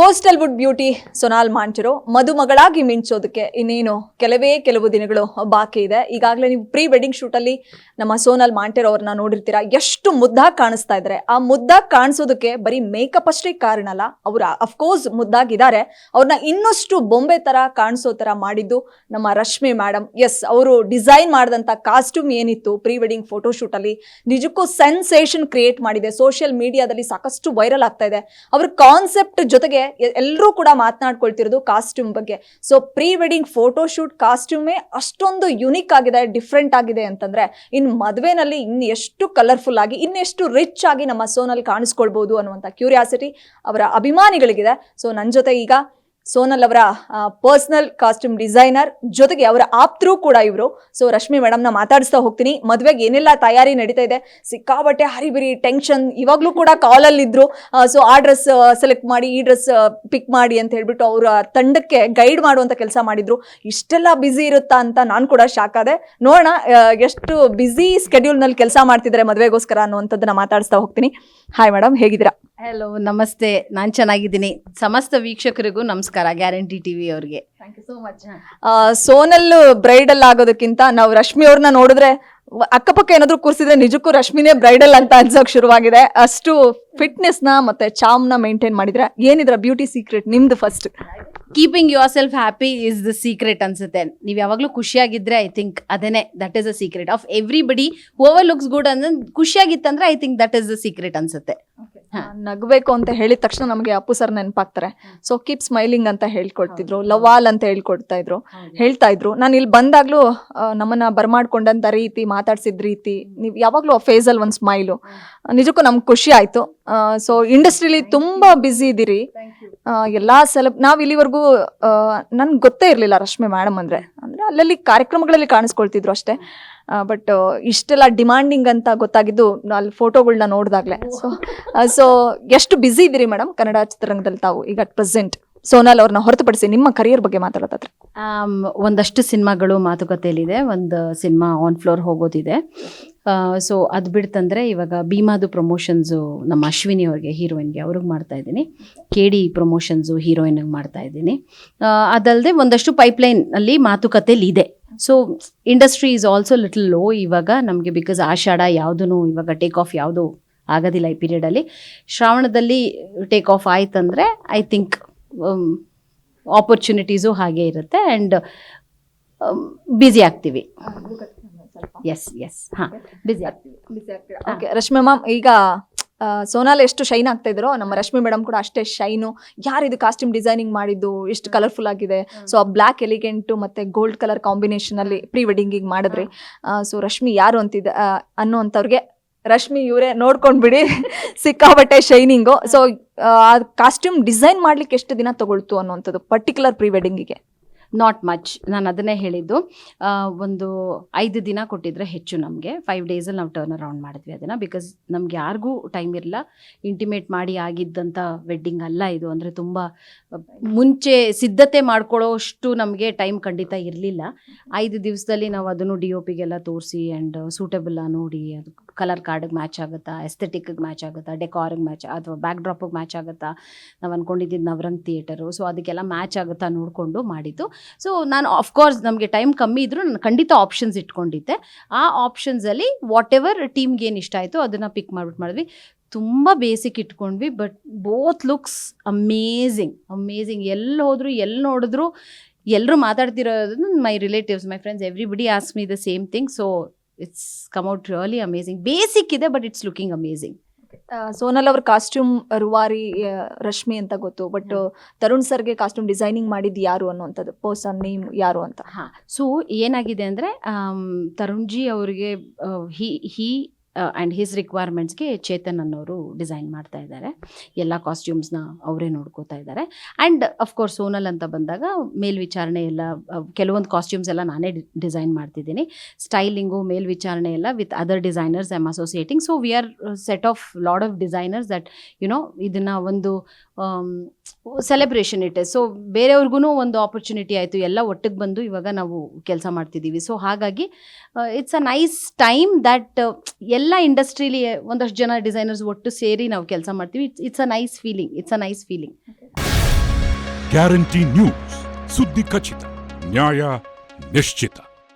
Coastal wood beauty Sonal Monteiro ಮದುಮಗಳಾಗಿ ಮಿಂಚೋದಕ್ಕೆ ಇನ್ನೇನು ಕೆಲವೇ ಕೆಲವು ದಿನಗಳು ಬಾಕಿ ಇದೆ. ಈಗಾಗಲೇ ನೀವು ಪ್ರೀ ವೆಡ್ಡಿಂಗ್ ಶೂಟಲ್ಲಿ ನಮ್ಮ ಸೋನಲ್ ಮಾಂಟೆರ್ ಅವ್ರನ್ನ ನೋಡಿರ್ತೀರಾ? ಎಷ್ಟು ಮುದ್ದಾಗಿ ಕಾಣಿಸ್ತಾ ಇದ್ದಾರೆ. ಆ ಮುದ್ದಾಗಿ ಕಾಣಿಸೋದಕ್ಕೆ ಬರೀ ಮೇಕಪ್ ಅಷ್ಟೇ ಕಾರಣ ಅಲ್ಲ, ಅವರು ಅಫ್ಕೋರ್ಸ್ ಮುದ್ದಾಗಿದ್ದಾರೆ. ಅವ್ರನ್ನ ಇನ್ನಷ್ಟು ಬೊಂಬೆ ತರ ಕಾಣಿಸೋ ತರ ಮಾಡಿದ್ದು ನಮ್ಮ ರಶ್ಮಿ ಮೇಡಮ್ ಎಸ್ ಅವರು ಡಿಸೈನ್ ಮಾಡಿದಂಥ ಕಾಸ್ಟ್ಯೂಮ್ ಏನಿತ್ತು ಪ್ರೀ ವೆಡ್ಡಿಂಗ್ ಫೋಟೋಶೂಟ್ ಅಲ್ಲಿ, ನಿಜಕ್ಕೂ ಸೆನ್ಸೇಷನ್ ಕ್ರಿಯೇಟ್ ಮಾಡಿದೆ. ಸೋಷಿಯಲ್ ಮೀಡಿಯಾದಲ್ಲಿ ಸಾಕಷ್ಟು ವೈರಲ್ ಆಗ್ತಾ ಇದೆ. ಅವ್ರ ಕಾನ್ಸೆಪ್ಟ್ ಜೊತೆಗೆ ಎಲ್ಲರೂ ಕೂಡ ಮಾತನಾಡ್ಕೊಳ್ತಿರೋದು ಕಾಸ್ಟ್ಯೂಮ್ ಬಗ್ಗೆ. ಸೊ ಪ್ರೀ ವೆಡ್ಡಿಂಗ್ ಫೋಟೋಶೂಟ್ ಕಾಸ್ಟ್ಯೂಮೇ ಅಷ್ಟೊಂದು ಯುನಿಕ್ ಆಗಿದೆ ಡಿಫ್ರೆಂಟ್ ಆಗಿದೆ ಅಂತಂದ್ರೆ ಇನ್ ಮದುವೆನಲ್ಲಿ ಇನ್ನು ಎಷ್ಟು ಕಲರ್ಫುಲ್ ಆಗಿ ಇನ್ನೆಷ್ಟು ರಿಚ್ ಆಗಿ ನಮ್ಮ ಸೋನಲ್ಲಿ ಕಾಣಿಸ್ಕೊಳ್ಬಹುದು ಅನ್ನುವಂಥ ಕ್ಯೂರಿಯಾಸಿಟಿ ಅವರ ಅಭಿಮಾನಿಗಳಿಗಿದೆ. ಸೊ ನನ್ನ ಜೊತೆ ಈಗ ಸೋನಲ್ ಅವರ ಪರ್ಸನಲ್ ಕಾಸ್ಟ್ಯೂಮ್ ಡಿಸೈನರ್, ಜೊತೆಗೆ ಅವರ ಆಪ್ತರು ಕೂಡ ಇವರು. ಸೊ ರಶ್ಮಿ ಮೇಡಮ್ನ ಮಾತಾಡಿಸ್ತಾ ಹೋಗ್ತೀನಿ. ಮದುವೆಗೆ ಏನೆಲ್ಲ ತಯಾರಿ ನಡೀತಾ ಇದೆ? ಸಿಕ್ಕಾಬಟ್ಟೆ ಹರಿಬಿರಿ ಟೆನ್ಷನ್ ಇವಾಗಲೂ ಕೂಡ ಕಾಲಲ್ಲಿದ್ದರು ಸೊ ಆ ಡ್ರೆಸ್ ಸೆಲೆಕ್ಟ್ ಮಾಡಿ, ಈ ಡ್ರೆಸ್ ಪಿಕ್ ಮಾಡಿ ಅಂತ ಹೇಳ್ಬಿಟ್ಟು ಅವರ ತಂಡಕ್ಕೆ ಗೈಡ್ ಮಾಡುವಂಥ ಕೆಲಸ ಮಾಡಿದ್ರು. ಇಷ್ಟೆಲ್ಲ ಬ್ಯುಸಿ ಇರುತ್ತಾ ಅಂತ ನಾನು ಕೂಡ ಶಾಕ್ ಆದೆ. ನೋಡೋಣ ಎಷ್ಟು ಬ್ಯುಸಿ ಸ್ಕೆಡ್ಯೂಲ್ನಲ್ಲಿ ಕೆಲಸ ಮಾಡ್ತಿದ್ದಾರೆ ಮದುವೆಗೋಸ್ಕರ ಅನ್ನುವಂಥದ್ದನ್ನ ಮಾತಾಡಿಸ್ತಾ ಹೋಗ್ತೀನಿ. ಹಾಯ್ ಮೇಡಮ್ ಹೇಗಿದ್ದೀರಾ? ಹಲೋ ನಮಸ್ತೆ. ನಾನು ಚೆನ್ನಾಗಿದ್ದೀನಿ. ಸಮಸ್ತ ವೀಕ್ಷಕರಿಗೂ ನಮಸ್ಕಾರ. ಗ್ಯಾರಂಟಿ ಟಿವಿ ಅವ್ರಿಗೆ. ಸೋನಲ್ ಬ್ರೈಡಲ್ ಆಗೋದಕ್ಕಿಂತ ನಾವು ರಶ್ಮಿ ಅವ್ರನ್ನ ನೋಡಿದ್ರೆ ಅಕ್ಕಪಕ್ಕ ಏನಾದ್ರು ಕೂರಿಸಿದ್ರೆ ನಿಜಕ್ಕೂ ರಶ್ಮಿನೇ ಬ್ರೈಡಲ್ ಅಂತ ಅನ್ಸೋಕ್ ಶುರುವಾಗಿದೆ. ಅಷ್ಟು ಫಿಟ್ನೆಸ್ನ ಮತ್ತೆ ಚಾಮ್ನ ಮೇಂಟೈನ್ ಮಾಡಿದ್ರೆ ಏನಿದ್ರ ಬ್ಯೂಟಿ ಸೀಕ್ರೆಟ್ ನಿಮ್ದು first keeping yourself happy is the secret ಅನ್ಸುತ್ತೆ. ನೀವು ಯಾವಾಗಲೂ ಖುಷಿಯಾಗಿದ್ರೆ ಐ ಥಿಂಕ್ ಅದೇನೆ that is a secret of everybody over looks good ಅಂದ್ರೆ ಖುಷಿಯಾಗಿತ್ತಂದ್ರೆ I think that is the secret ಅನ್ಸುತ್ತೆ. ನಗಬೇಕು ಅಂತ ಹೇಳಿದ ತಕ್ಷಣ ನಮಗೆ ಅಪ್ಪು ಸರ್ ನೆನಪಾಗ್ತಾರೆ. ಸೊ ಕೀಪ್ ಸ್ಮೈಲಿಂಗ್ ಅಂತ ಹೇಳ್ಕೊಡ್ತಿದ್ರು ಲವಾಲ್ ಅಂತ ಹೇಳ್ಕೊಡ್ತಾ ಇದ್ರು. ಹೇಳ್ತಾ ಇದ್ರು. ನಾನು ಇಲ್ಲಿ ಬಂದಾಗ್ಲೂ ನಮ್ಮನ್ನ ಬರ್ಮಾಡ್ಕೊಂಡಂತ ರೀತಿ ಮಾತಾಡ್ಸಿದ ರೀತಿ ನೀವು ಯಾವಾಗ್ಲೂ ಆ ಫೇಸ್ ಅಲ್ಲಿ ಒಂದು ಸ್ಮೈಲು ನಿಜಕ್ಕೂ ನಮ್ಗೆ ಖುಷಿ ಆಯ್ತು. ಸೊ ಇಂಡಸ್ಟ್ರಿಲಿ ತುಂಬಾ ಬ್ಯುಸಿ ಇದ್ದೀರಿ ಎಲ್ಲಾ ಸೆಲೆಬ್ ನಾವ್ ಇಲ್ಲಿವರೆಗೂ ನನ್ಗೆ ಗೊತ್ತೇ ಇರಲಿಲ್ಲ ರಶ್ಮಿ ಮೇಡಮ್ ಅಂದ್ರೆ. ಅಲ್ಲಲ್ಲಿ ಕಾರ್ಯಕ್ರಮಗಳಲ್ಲಿ ಕಾಣಿಸ್ಕೊಳ್ತಿದ್ರು ಅಷ್ಟೇ. ಬಟ್ ಇಷ್ಟೆಲ್ಲ ಡಿಮಾಂಡಿಂಗ್ ಅಂತ ಗೊತ್ತಾಗಿದ್ದು ಅಲ್ಲಿ ಫೋಟೋಗಳನ್ನ ನೋಡಿದಾಗ್ಲೆ. ಸೊ ಸೊ ಎಷ್ಟು ಬ್ಯುಸಿ ಇದ್ದೀರಿ ಮೇಡಮ್ ಕನ್ನಡ ಚಿತ್ರರಂಗದಲ್ಲಿ ತಾವು ಈಗ ಅಟ್ ಪ್ರೆಸೆಂಟ್ ಸೋನಾಲ್ ಅವ್ರನ್ನ ಹೊರತುಪಡಿಸಿ ನಿಮ್ಮ ಕರಿಯರ್ ಬಗ್ಗೆ ಮಾತಾಡೋದಾದ್ರೆ. ಒಂದಷ್ಟು ಸಿನಿಮಾಗಳು ಮಾತುಕತೆಯಲ್ಲಿದೆ. ಒಂದು ಸಿನಿಮಾ ಆನ್ ಫ್ಲೋರ್ ಹೋಗೋದಿದೆ. ಸೊ ಅದು ಬಿಡ್ತಂದರೆ ಇವಾಗ ಭೀಮಾದು ಪ್ರಮೋಷನ್ಸು ನಮ್ಮ ಅಶ್ವಿನಿ ಅವ್ರಿಗೆ ಹೀರೋಯಿನ್ಗೆ ಅವ್ರಿಗೆ ಮಾಡ್ತಾ ಇದ್ದೀನಿ. ಕೆ ಡಿ ಪ್ರಮೋಷನ್ಸು ಹೀರೋಯಿನ್ಗೆ ಮಾಡ್ತಾ ಇದ್ದೀನಿ. ಅದಲ್ಲದೆ ಒಂದಷ್ಟು ಪೈಪ್ಲೈನಲ್ಲಿ ಮಾತುಕತೆಯಲ್ಲಿ ಇದೆ so industry is also little low ಇವಾಗ ನಮಗೆ ಬಿಕಾಸ್ ಆಷಾಢ ಯಾವುದೂ ಇವಾಗ ಟೇಕ್ ಆಫ್ ಯಾವುದು ಆಗೋದಿಲ್ಲ ಈ ಪೀರಿಯಡಲ್ಲಿ ಶ್ರಾವಣದಲ್ಲಿ ಟೇಕ್ ಆಫ್ ಆಯ್ತಂದರೆ ಐ ಥಿಂಕ್ ಆಪರ್ಚುನಿಟೀಸು ಹಾಗೆ ಇರುತ್ತೆ ಆ್ಯಂಡ್ ಬ್ಯುಸಿ ಆಗ್ತೀವಿ. ಎಸ್ ಎಸ್ ಹಾಂ ಬ್ಯುಸಿ ಆಗ್ತೀವಿ. ಓಕೆ ರಶ್ಮಿ ಮ್ಯಾಮ್ ಈಗ ಸೋನಾಲ್ ಎಷ್ಟು ಶೈನ್ ಆಗ್ತಾ ಇದ್ರೋ ನಮ್ಮ ರಶ್ಮಿ ಮೇಡಮ್ ಕೂಡ ಅಷ್ಟೇ ಶೈನು ಯಾರಿದು ಕಾಸ್ಟ್ಯೂಮ್ ಡಿಸೈನಿಂಗ್ ಮಾಡಿದ್ದು? ಎಷ್ಟು ಕಲರ್ಫುಲ್ ಆಗಿದೆ? ಸೊ ಆ ಬ್ಲ್ಯಾಕ್ ಎಲಿಗೆಂಟು ಮತ್ತೆ ಗೋಲ್ಡ್ ಕಲರ್ ಕಾಂಬಿನೇಷನ್ ಅಲ್ಲಿ ಪ್ರೀ ವೆಡ್ಡಿಂಗಿಗೆ ಮಾಡಿದ್ರಿ. ಸೊ ರಶ್ಮಿ ಯಾರು ಅಂತಿದ್ದ ಅನ್ನೋ ಅನ್ನೋಂಥವ್ರಿಗೆ ರಶ್ಮಿ ಇವರೇ ನೋಡ್ಕೊಂಡ್ಬಿಡಿ. ಸಿಕ್ಕಾಬಟ್ಟೆ ಶೈನಿಂಗು. ಸೊ ಆ ಕಾಸ್ಟ್ಯೂಮ್ ಡಿಸೈನ್ ಮಾಡ್ಲಿಕ್ಕೆ ಎಷ್ಟು ದಿನ ತಗೊಳ್ತು ಅನ್ನುವಂಥದ್ದು ಪರ್ಟಿಕ್ಯುಲರ್ ಪ್ರೀ ವೆಡ್ಡಿಂಗಿಗೆ ನಾಟ್ ಮಚ್ ನಾನು ಅದನ್ನೇ ಹೇಳಿದ್ದು. ಒಂದು ಐದು ದಿನ ಕೊಟ್ಟಿದ್ರೆ ಹೆಚ್ಚು ನಮಗೆ. ಫೈವ್ ಡೇಸಲ್ಲಿ ನಾವು ಟರ್ನ್ ಅರೌಂಡ್ ಮಾಡಿದ್ವಿ ಅದನ್ನು ಬಿಕಾಸ್ ನಮ್ಗೆ ಯಾರಿಗೂ ಟೈಮ್ ಇರಲ್ಲ ಇಂಟಿಮೇಟ್ ಮಾಡಿ ಆಗಿದ್ದಂಥ ವೆಡ್ಡಿಂಗ್ ಅಲ್ಲ ಇದು. ಅಂದರೆ ತುಂಬ, ಮುಂಚೆ ಸಿದ್ಧತೆ ಮಾಡ್ಕೊಳ್ಳೋಷ್ಟು ನಮಗೆ ಟೈಮ್ ಖಂಡಿತ ಇರಲಿಲ್ಲ. ಐದು ದಿವಸದಲ್ಲಿ ನಾವು ಅದನ್ನು ಡಿ ಒ ಪಿಗೆಲ್ಲ ತೋರಿಸಿ ಆ್ಯಂಡ್ ಸೂಟಬಲ್ಲ ನೋಡಿ, ಅದು ಕಲರ್ ಕಾರ್ಡಿಗೆ ಮ್ಯಾಚ್ ಆಗುತ್ತಾ ಎಸ್ಥೆಟಿಕ್ಗೆ ಮ್ಯಾಚ್ ಆಗುತ್ತಾ ಡೆಕಾರಿಗೆ ಮ್ಯಾಚ್ ಅಥವಾ ಬ್ಯಾಕ್ ಡ್ರಾಪಿಗೆ ಮ್ಯಾಚ್ ಆಗುತ್ತಾ, ನಾವು ಅಂದ್ಕೊಂಡಿದ್ದು ನವರಂಗ್ ಥಿಯೇಟರು ಸೊ ಅದಕ್ಕೆಲ್ಲ ಮ್ಯಾಚ್ ಆಗುತ್ತಾ ನೋಡಿಕೊಂಡು ಮಾಡಿದ್ದು. ಸೊ ನಾನು ಅಫ್ಕೋರ್ಸ್ ನಮಗೆ ಟೈಮ್ ಕಮ್ಮಿ ಇದ್ದರೂ ನಾನು ಖಂಡಿತ ಆಪ್ಷನ್ಸ್ ಇಟ್ಕೊಂಡಿದ್ದೆ. ಆ ಆಪ್ಷನ್ಸಲ್ಲಿ ವಾಟ್ ಎವರ್ ಟೀಮ್ಗೆ ಏನು ಇಷ್ಟ ಆಯಿತು ಅದನ್ನು ಪಿಕ್ ಮಾಡಿಬಿಟ್ಟು ಮಾಡಿದ್ವಿ. ತುಂಬ basic ಇಟ್ಕೊಂಡ್ವಿ but both looks amazing amazing ಎಲ್ಲಿ ಹೋದರೂ ಎಲ್ಲಿ ನೋಡಿದ್ರು ಎಲ್ಲರೂ ಮಾತಾಡ್ತಿರೋದು my relatives my friends everybody ask me the same thing so it's come out really amazing basic ಇದೆ but it's looking amazing Sonal ಅವ್ರ ಕಾಸ್ಟ್ಯೂಮ್ ರುವಾರಿ ರಶ್ಮಿ ಅಂತ ಗೊತ್ತು ಬಟ್ ತರುಣ್ ಸರ್ಗೆ ಕಾಸ್ಟ್ಯೂಮ್ ಡಿಸೈನಿಂಗ್ ಮಾಡಿದ್ದು ಯಾರು ಅನ್ನುವಂಥದ್ದು ಪರ್ಸನ್ ನೇಮ್ ಯಾರು ಅಂತ. ಹಾಂ ಸೊ ಏನಾಗಿದೆ ಅಂದರೆ ತರುಣ್ ಜಿ ಅವರಿಗೆ ಹಿ ಹಿ ಆ್ಯಂಡ್ ಹಿಸ್ ರಿಕ್ವೈರ್ಮೆಂಟ್ಸ್ಗೆ ಚೇತನ್ ಅನ್ನೋರು ಡಿಸೈನ್ ಮಾಡ್ತಾ ಇದ್ದಾರೆ. ಎಲ್ಲ ಕಾಸ್ಟ್ಯೂಮ್ಸ್ನ ಅವರೇ ನೋಡ್ಕೋತಾ ಇದ್ದಾರೆ. ಆ್ಯಂಡ್ ಅಫ್ಕೋರ್ಸ್ ಸೋನಲ್ ಅಂತ ಬಂದಾಗ ಮೇಲ್ವಿಚಾರಣೆ ಎಲ್ಲ ಕೆಲವೊಂದು ಕಾಸ್ಟ್ಯೂಮ್ಸ್ ಎಲ್ಲ ನಾನೇ ಡಿಸೈನ್ ಮಾಡ್ತಿದ್ದೀನಿ. ಸ್ಟೈಲಿಂಗು ಮೇಲ್ವಿಚಾರಣೆ ಎಲ್ಲ with other designers I'm associating so we are set of lot of designers that you know ಇದನ್ನು ಒಂದು ಸೆಲೆಬ್ರೇಷನ್ ಇಟ್ ಸೊ ಬೇರೆಯವ್ರಿಗೂ ಒಂದು ಆಪರ್ಚುನಿಟಿ ಆಯಿತು. ಎಲ್ಲ ಒಟ್ಟಿಗೆ ಬಂದು ಇವಾಗ ನಾವು ಕೆಲಸ ಮಾಡ್ತಿದ್ದೀವಿ ಸೊ ಹಾಗಾಗಿ it's a nice time that ಎಲ್ಲ ಇಂಡಸ್ಟ್ರೀಲಿ ಒಂದಷ್ಟು ಜನ ಡಿಸೈನರ್ಸ್ ಒಟ್ಟು ಸೇರಿ ನಾವು ಕೆಲಸ ಮಾಡ್ತೀವಿ. It's it's a nice feeling it's a nice feeling guarantee news ಸುದ್ದಿ ಖಚಿತ, ನ್ಯಾಯ ನಿಶ್ಚಿತ.